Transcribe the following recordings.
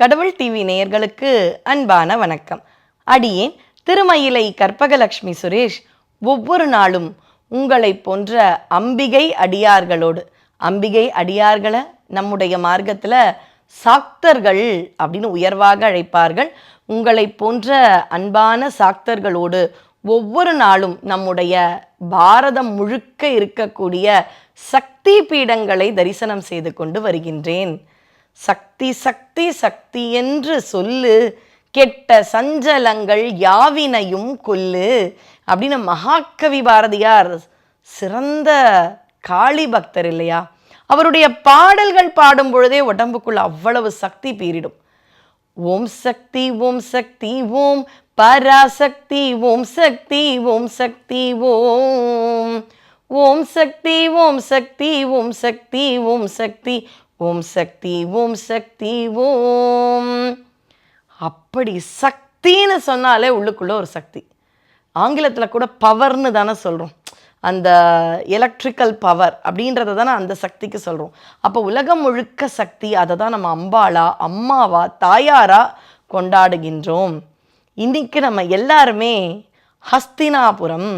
கடவுள் டிவி நேயர்களுக்கு அன்பான வணக்கம். அடியேன் திருமயிலை கற்பகலட்சுமி சுரேஷ் ஒவ்வொரு நாளும் உங்களை போன்ற அம்பிகை அடியார்களோடு அம்பிகை அடியார்களை நம்முடைய மார்க்கத்தில் சாக்தர்கள் அப்படின்னு உயர்வாக அழைப்பார்கள். உங்களை போன்ற அன்பான சாக்தர்களோடு ஒவ்வொரு நாளும் நம்முடைய பாரதம் முழுக்க இருக்கக்கூடிய சக்தி பீடங்களை தரிசனம் செய்து கொண்டு வருகின்றேன். சக்தி சக்தி சக்தி என்று சொல்லு. கெட்ட சஞ்சலங்கள் யாவினையும் கொல்லு. அப்படின்னு மகாகவி பாரதியார் சிறந்த காளி பக்தர் இல்லையா? அவருடைய பாடல்கள் பாடும் பொழுதே உடம்புக்குள்ள அவ்வளவு சக்தி பீரிடும் ஓம் சக்தி ஓம் சக்தி ஓம் பராசக்தி ஓம் சக்தி ஓம் சக்தி ஓம். ஓம் சக்தி ஓம் சக்தி ஓம் சக்தி ஓம் சக்தி ஓம் சக்தி ஓம் சக்தி ஓம். அப்படி சக்தின்னு சொன்னாலே உள்ளுக்குள்ளே ஒரு சக்தி. ஆங்கிலத்தில் கூட பவர்னு தானே சொல்கிறோம் அந்த எலக்ட்ரிக்கல் பவர் அப்படின்றத தானே அந்த சக்திக்கு சொல்கிறோம் அப்போ உலகம் முழுக்க சக்தி அதை தான் நம்ம அம்பாளா அம்மாவா தாயாரா கொண்டாடுகின்றோம். இன்றைக்கி நம்ம எல்லாருமே ஹஸ்தினாபுரம்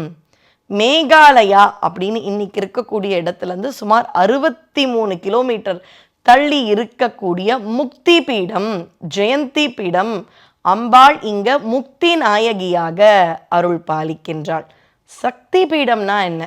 மேகாலயா அப்படின்னு இன்னைக்கு இருக்கக்கூடிய இடத்துலேருந்து சுமார் அறுபத்தி மூணு கிலோமீட்டர் தள்ளி இருக்கக்கூடிய முக்தி பீடம் ஜெயந்தி பீடம் அம்பாள் இங்க முக்தி நாயகியாக அருள் பாலிக்கின்றாள். சக்தி பீடம்னா என்ன?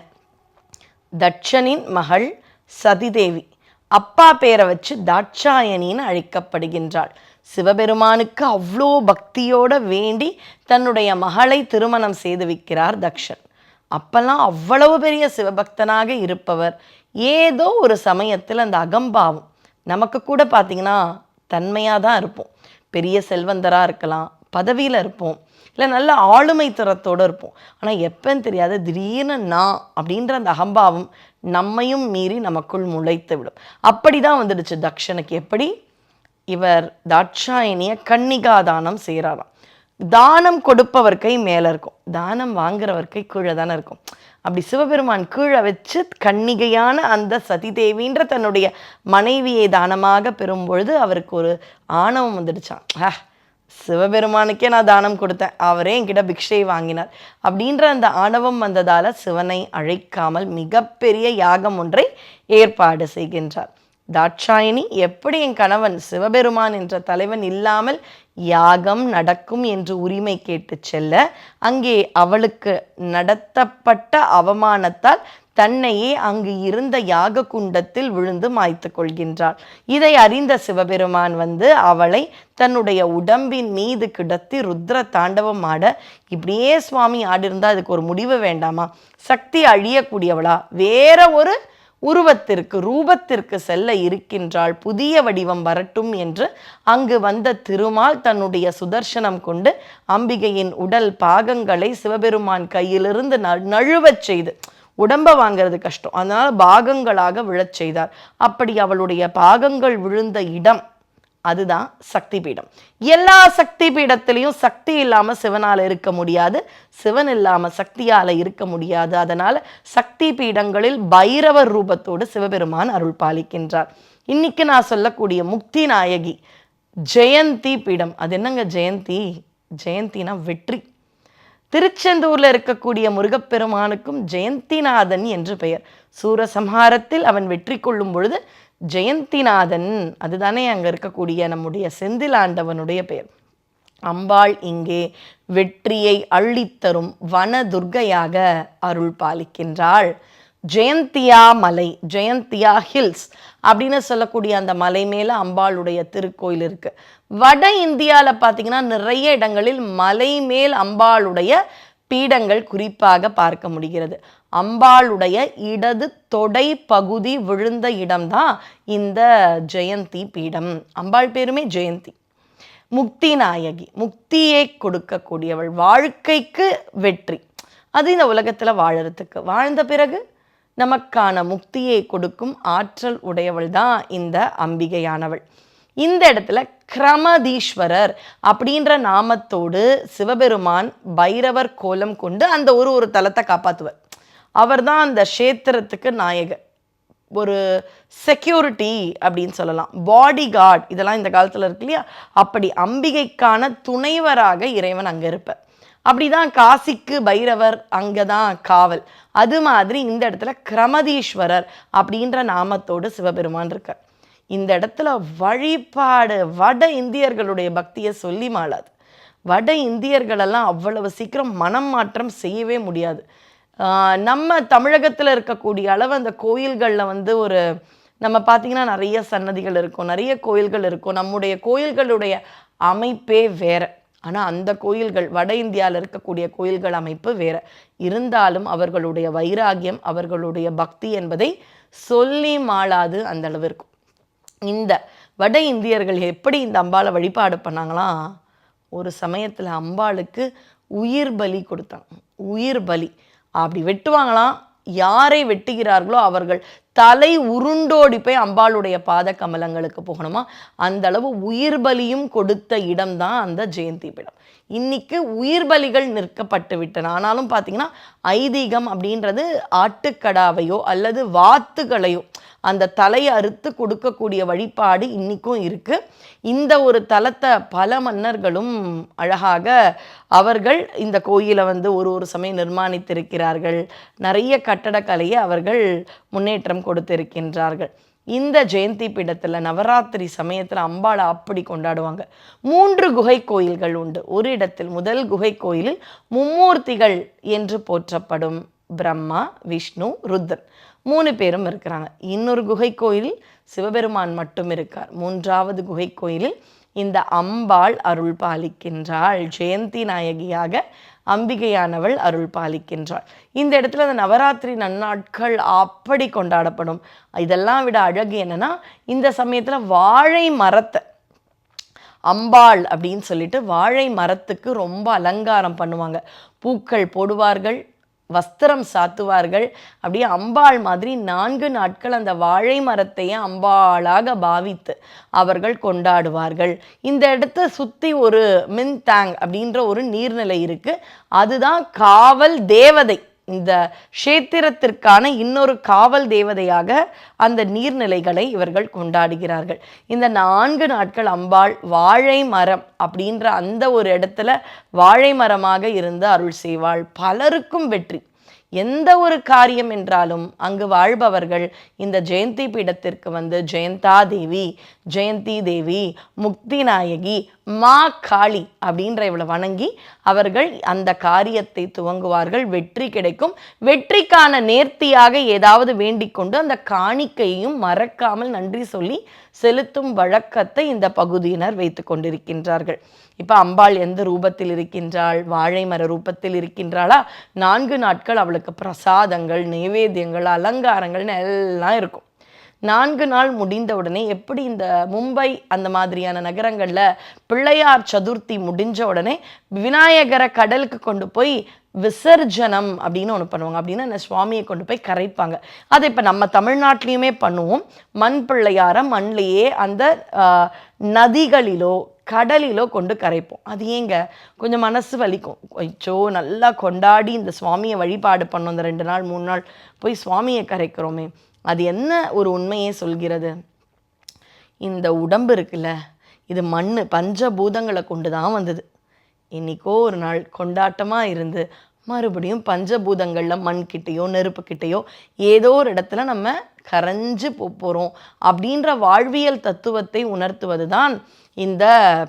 தட்சனின் மகள் சதிதேவி. அப்பா பேரை வச்சு தாட்சாயணின்னு அழைக்கப்படுகின்றாள். சிவபெருமானுக்கு அவ்வளோ பக்தியோட வேண்டி தன்னுடைய மகளை திருமணம் செய்து வைக்கிறார் தக்ஷன். அப்பெல்லாம் அவ்வளவு பெரிய சிவபக்தனாக இருப்பவர். ஏதோ ஒரு சமயத்தில் அந்த அகம்பாவம். நமக்கு கூட பார்த்தீங்கன்னா தன்மையாக தான் இருப்போம். பெரிய செல்வந்தராக இருக்கலாம் பதவியில் இருப்போம். இல்லை நல்ல ஆளுமை திறத்தோடு இருப்போம். ஆனால் எப்போன்னு தெரியாது திடீர்னு நான் அப்படின்ற அந்த அகம்பாவம் நம்மையும் மீறி நமக்குள் முளைத்து விடும். அப்படி தான் வந்துடுச்சு தக்ஷனுக்கு எப்படி? இவர் தாட்சாயணியை கன்னிகா தானம் செய்கிறாராம் தானம் கொடுப்பவர் கை மேலே இருக்கும். தானம் வாங்குறவர் கை கீழே தானே இருக்கும். அப்படி சிவபெருமான் கீழே வச்சு கன்னிகையான அந்த சதிதேவின்ற தன்னுடைய மனைவியை தானமாக பெறும் பொழுது அவருக்கு ஒரு ஆணவம் வந்துடுச்சான் ஆ சிவபெருமானுக்கே நான் தானம் கொடுத்தேன். அவரே என்கிட்ட பிக்ஷை வாங்கினார். அப்படின்ற அந்த ஆணவம் வந்ததால் சிவனை அழைக்காமல் மிகப்பெரிய யாகம் ஒன்றை ஏற்பாடு செய்கின்றார். தாட்சாயினி எப்படி என் கணவன் சிவபெருமான் என்ற தலைவன் இல்லாமல் யாகம் நடக்கும் என்று உரிமை கேட்டு செல்ல அங்கே அவளுக்கு நடத்தப்பட்ட அவமானத்தால் தன்னையே அங்கு இருந்த யாக குண்டத்தில் விழுந்து மாய்த்து கொள்கின்றாள். இதை அறிந்த சிவபெருமான் வந்து அவளை தன்னுடைய உடம்பின் மீது கிடத்தி ருத்ர தாண்டவம் ஆட இப்படியே சுவாமி ஆடிருந்தா அதுக்கு ஒரு முடிவு வேண்டாமா? சக்தி அழியக்கூடியவளா? வேற ஒரு உருவத்திற்கு ரூபத்திற்கு செல்ல இருக்கின்றாள். புதிய வடிவம் வரட்டும் என்று அங்கு வந்த திருமால் தன்னுடைய சுதர்சனம் கொண்டு அம்பிகையின் உடல் பாகங்களை சிவபெருமான் கையிலிருந்து ந நழுவச் செய்து உடம்ப வாங்கிறது கஷ்டம். அதனால் பாகங்களாக விழச் செய்தார். அப்படி அவளுடைய பாகங்கள் விழுந்த இடம் அதுதான் சக்தி பீடம் எல்லா சக்தி பீடத்திலையும் சக்தி இல்லாமல் சிவனால் இருக்க முடியாது. சிவன் இல்லாமல் சக்தியால் இருக்க முடியாது. அதனால் சக்தி பீடங்களில் பைரவர் ரூபத்தோடு சிவபெருமான் அருள் பாலிக்கின்றார். இன்னைக்கு நான் சொல்லக்கூடிய முக்தி நாயகி ஜெயந்தி பீடம். அது என்னங்க ஜெயந்தி? ஜெயந்தினா வெற்றி. திருச்செந்தூர்ல இருக்கக்கூடிய முருகப்பெருமானுக்கும் ஜெயந்திநாதன் என்று பெயர். சூரசம்ஹாரத்தில் அவன் வெற்றி கொள்ளும் பொழுது ஜெயந்திநாதன் அதுதானே அங்கே இருக்கக்கூடிய நம்முடைய செந்திலாண்டவனுடைய பெயர் அம்பாள் இங்கே வெற்றியை அள்ளித்தரும் வன துர்கையாக அருள் பாலிக்கின்றாள். ஜெயந்தியா மலை ஜெயந்தியா ஹில்ஸ் அப்படின்னு சொல்லக்கூடிய அந்த மலை மேலே அம்பாளுடைய திருக்கோயில் இருக்கு. வட இந்தியாவில் பார்த்தீங்கன்னா நிறைய இடங்களில் மலை மேல் அம்பாளுடைய பீடங்கள் குறிப்பாக பார்க்க முடிகிறது. அம்பாளுடைய இடது தொடை பகுதி விழுந்த இடம்தான் இந்த ஜெயந்தி பீடம். அம்பாள் பேருமே ஜெயந்தி. முக்தி நாயகி முக்தியை கொடுக்கக்கூடியவள். வாழ்க்கைக்கு வெற்றி. அது இந்த உலகத்தில் வாழறதுக்கு. வாழ்ந்த பிறகு நமக்கான முக்தியை கொடுக்கும் ஆற்றல் உடையவள் தான் இந்த அம்பிகையானவள். இந்த இடத்துல கிரமதீஸ்வரர் அப்படின்ற நாமத்தோடு சிவபெருமான் பைரவர் கோலம் கொண்டு அந்த ஒரு ஒரு தலத்தை காப்பாற்றுவர் அவர் தான் அந்த க்ஷேத்திரத்துக்கு நாயகர். ஒரு செக்யூரிட்டி அப்படின்னு சொல்லலாம். பாடி கார்டு இதெல்லாம் இந்த காலத்தில் இருக்கு இல்லையா? அப்படி அம்பிகைக்கான துணைவராக இறைவன் அங்கே இருப்பார். அப்படிதான் காசிக்கு பைரவர் அங்கே தான் காவல். அது மாதிரி இந்த இடத்துல கிரமதீஸ்வரர் அப்படின்ற நாமத்தோடு சிவபெருமான் இருக்கார். இந்த இடத்துல வழிபாடு வட இந்தியர்களுடைய பக்தியை சொல்லி மாளாது. வட இந்தியர்களெல்லாம் அவ்வளவு சீக்கிரம் மனம் மாற்றம் செய்யவே முடியாது. நம்ம தமிழகத்தில் இருக்கக்கூடிய அளவு அந்த கோயில்களில் வந்து ஒரு நம்ம பார்த்தீங்கன்னா நிறைய சன்னதிகள் இருக்கும் நிறைய கோயில்கள் இருக்கும். நம்முடைய கோயில்களுடைய அமைப்பே வேறு. ஆனால் அந்த கோயில்கள் வட இந்தியாவில் இருக்கக்கூடிய கோயில்கள் அமைப்பு வேறு. இருந்தாலும் அவர்களுடைய வைராகியம் அவர்களுடைய பக்தி என்பதை சொல்லி மாளாது அந்த அளவு இருக்கும். இந்த வட இந்தியர்கள் எப்படி இந்த அம்பாளை வழிபாடு பண்ணாங்களாம் ஒரு சமயத்தில் அம்பாளுக்கு உயிர் பலி கொடுத்தாங்க. உயிர் பலி. அப்படி வெட்டுவாங்களாம். யாரை வெட்டுகிறார்களோ அவர்கள். தலை உருண்டோடி போய் அம்பாளுடைய பாத கமலங்களுக்கு போகணுமா? அந்த அளவு உயிர் பலியும் கொடுத்த இடம்தான் அந்த ஜெயந்தி பீடம். இன்னைக்கு உயிர் பலிகள் நிற்கப்பட்டு விட்டன. ஆனாலும் பார்த்தீங்கன்னா ஐதீகம் அப்படின்றது ஆட்டுக்கடாவையோ அல்லது வாத்துகளையோ அந்த தலையை அறுத்து கொடுக்கக்கூடிய வழிபாடு இன்றைக்கும் இருக்குது இந்த ஒரு தலத்தை பல மன்னர்களும் அழகாக அவர்கள் இந்த கோயிலை வந்து ஒரு ஒரு சமயம் நிர்மாணித்திருக்கிறார்கள். நிறைய கட்டடக்கலையை அவர்கள் முன்னேற்றம் கொடுத்திருக்கின்றார்கள். இந்த ஜெயந்தி பீடத்தில் நவராத்திரி சமயத்தில் அம்பாளை அப்படி கொண்டாடுவாங்க. மூன்று குகை கோயில்கள் உண்டு. ஒரு இடத்தில் முதல் குகை கோயிலில் மும்மூர்த்திகள் என்று போற்றப்படும் பிரம்மா விஷ்ணு ருத்ரன். மூணு பேரும் இருக்கிறாங்க. இன்னொரு குகை கோயிலில் சிவபெருமான் மட்டும் இருக்கார். மூன்றாவது குகை கோயிலில் இந்த அம்பாள் அருள் பாலிக்கின்றாள். ஜெயந்தி நாயகியாக அம்பிகையானவள் அருள் பாலிக்கின்றாள். இந்த இடத்துல அந்த நவராத்திரி நன்னாட்கள் அப்படி கொண்டாடப்படும். இதெல்லாம் விட அழகு என்னன்னா இந்த சமயத்துல வாழை மரத்தை அம்பாள் அப்படின்னு சொல்லிட்டு வாழை மரத்துக்கு ரொம்ப அலங்காரம் பண்ணுவாங்க. பூக்கள் போடுவார்கள் வஸ்திரம் சாத்துவார்கள். அப்படியே அம்பாள் மாதிரி நான்கு நாட்கள் அந்த வாழை மரத்தையே அம்பாளாக பாவித்து அவர்கள் கொண்டாடுவார்கள். இந்த இடத்த சுற்றி ஒரு மின் தேங் அப்படின்ற ஒரு நீர்நிலை இருக்குது அதுதான் காவல் தேவதை. இந்த க்ஷேத்திரத்திற்கான இன்னொரு காவல் தேவதையாக அந்த நீர்நிலைகளை இவர்கள் கொண்டாடுகிறார்கள். இந்த நான்கு நாட்கள் அம்பாள் வாழை மரம் அப்படின்ற அந்த ஒரு இடத்துல வாழை மரமாக இருந்து அருள் செய்வாள். பலருக்கும் வெற்றி. எந்த ஒரு காரியம் என்றாலும் அங்கு வாழ்பவர்கள் இந்த ஜெயந்தி பீடத்திற்கு வந்து ஜெயந்தா தேவி ஜெயந்தி தேவி முக்தி நாயகி மா காளி அப்படின்ற இவளை வணங்கி அவர்கள் அந்த காரியத்தை துவங்குவார்கள். வெற்றி கிடைக்கும். வெற்றிக்கான நேர்த்தியாக ஏதாவது வேண்டிக் கொண்டு அந்த காணிக்கையும் மறக்காமல் நன்றி சொல்லி செலுத்தும் வழக்கத்தை இந்த பகுதியினர் வைத்து கொண்டிருக்கின்றார்கள். இப்போ அம்பாள் எந்த ரூபத்தில் இருக்கின்றாள்? வாழை மர ரூபத்தில் இருக்கின்றாளா? நான்கு நாட்கள் அவளுக்கு பிரசாதங்கள் நைவேத்தியங்கள் அலங்காரங்கள்னு எல்லாம் இருக்கும். நான்கு நாள் முடிந்த உடனே எப்படி இந்த மும்பை அந்த மாதிரியான நகரங்களில் பிள்ளையார் சதுர்த்தி முடிஞ்ச உடனே விநாயகரை கடலுக்கு கொண்டு போய் விசர்ஜனம் அப்படின்னு ஒன்று பண்ணுவாங்க. அப்படின்னா அந்த சுவாமியை கொண்டு போய் கரைப்பாங்க. அதை இப்போ நம்ம தமிழ்நாட்டிலையுமே பண்ணுவோம். மண் பிள்ளையார மண்லேயே அந்த நதிகளிலோ கடலிலோ கொண்டு கரைப்போம். அது ஏங்க? கொஞ்சம் மனசு வலிக்கும். கொஞ்சோ நல்லா கொண்டாடி இந்த சுவாமியை வழிபாடு பண்ணோம் இந்த ரெண்டு நாள் மூணு நாள் போய் சுவாமியை கரைக்கிறோமே. அது என்ன ஒரு உண்மையை சொல்கிறது? இந்த உடம்பு இருக்குல்ல இது மண் பஞ்சபூதங்களை கொண்டு தான் வந்தது. இன்னைக்கோ ஒரு நாள் கொண்டாட்டமாக இருந்து மறுபடியும் பஞ்சபூதங்களில் மண்கிட்டேயோ நெருப்புக்கிட்டேயோ ஏதோ ஒரு இடத்துல நம்ம கரைஞ்சு போகிறோம் அப்படின்ற வாழ்வியல் தத்துவத்தை உணர்த்துவது தான் இந்த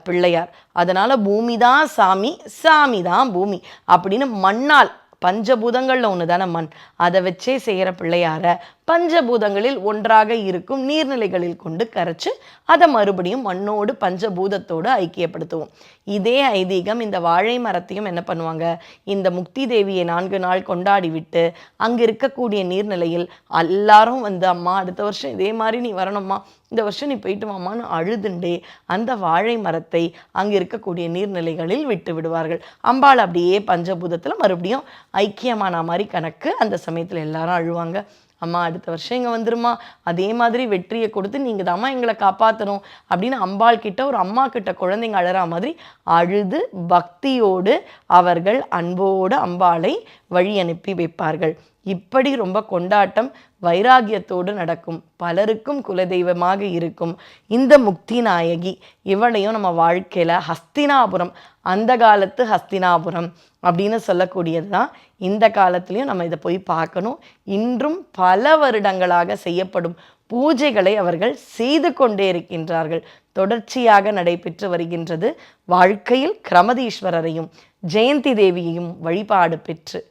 பிள்ளையார். அதனால் பூமி தான் சாமி சாமி தான் பூமி அப்படின்னு மண்ணால் பஞ்சபூதங்களில் ஒன்று தானே மண்? அதை வச்சே செய்கிற பிள்ளையார பஞ்சபூதங்களில் ஒன்றாக இருக்கும் நீர்நிலைகளில் கொண்டு கரைச்சு அதை மறுபடியும் மண்ணோடு பஞ்சபூதத்தோடு ஐக்கியப்படுத்துவோம். இதே ஐதீகம் இந்த வாழை மரத்தையும் என்ன பண்ணுவாங்க? இந்த முக்தி தேவியை நான்கு நாள் கொண்டாடி விட்டு அங்கே இருக்கக்கூடிய நீர்நிலையில் எல்லாரும் வந்து அம்மா அடுத்த வருஷம் இதே மாதிரி நீ வரணும்மா. இந்த வருஷம் நீ போயிட்டு வாமான்னு அழுதுண்டே அந்த வாழை மரத்தை அங்கே இருக்கக்கூடிய நீர்நிலைகளில் விட்டு விடுவார்கள். அம்பாள் அப்படியே பஞ்சபூதத்தில் மறுபடியும் ஐக்கியமான மாதிரி கணக்கு அந்த சமயத்தில் எல்லாரும் அழுவாங்க. அம்மா அடுத்த வருஷம் இங்கே வந்துருமா? அதே மாதிரி வெற்றியை கொடுத்து நீங்கள் தாம்மா எங்களை காப்பாற்றணும் அப்படின்னு அம்பாள் கிட்ட ஒரு அம்மா கிட்ட குழந்தைங்க அழறா மாதிரி அழுது பக்தியோடு அவர்கள் அன்போடு அம்பாளை வழி அனுப்பி வைப்பார்கள். இப்படி ரொம்ப கொண்டாட்டம் வைராகியத்தோடு நடக்கும். பலருக்கும் குலதெய்வமாக இருக்கும். இந்த முக்தி நாயகி. இவளையும் நம்ம வாழ்க்கையில் ஹஸ்தினாபுரம். அந்த காலத்து ஹஸ்தினாபுரம். அப்படின்னு சொல்லக்கூடியது தான் இந்த காலத்துலேயும் நம்ம இதை போய் பார்க்கணும். இன்றும் பல வருடங்களாக செய்யப்படும் பூஜைகளை அவர்கள் செய்து கொண்டே இருக்கின்றார்கள். தொடர்ச்சியாக நடைபெற்று வருகின்றது. வாழ்க்கையில் கிரமதீஸ்வரரையும் ஜெயந்தி தேவியையும் வழிபாடு பெற்று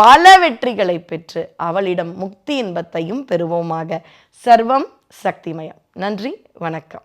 பல வெற்றிகளை பெற்று அவளிடம் முக்தி இன்பத்தையும் பெறுவோமாக. சர்வம் சக்திமயம். நன்றி வணக்கம்.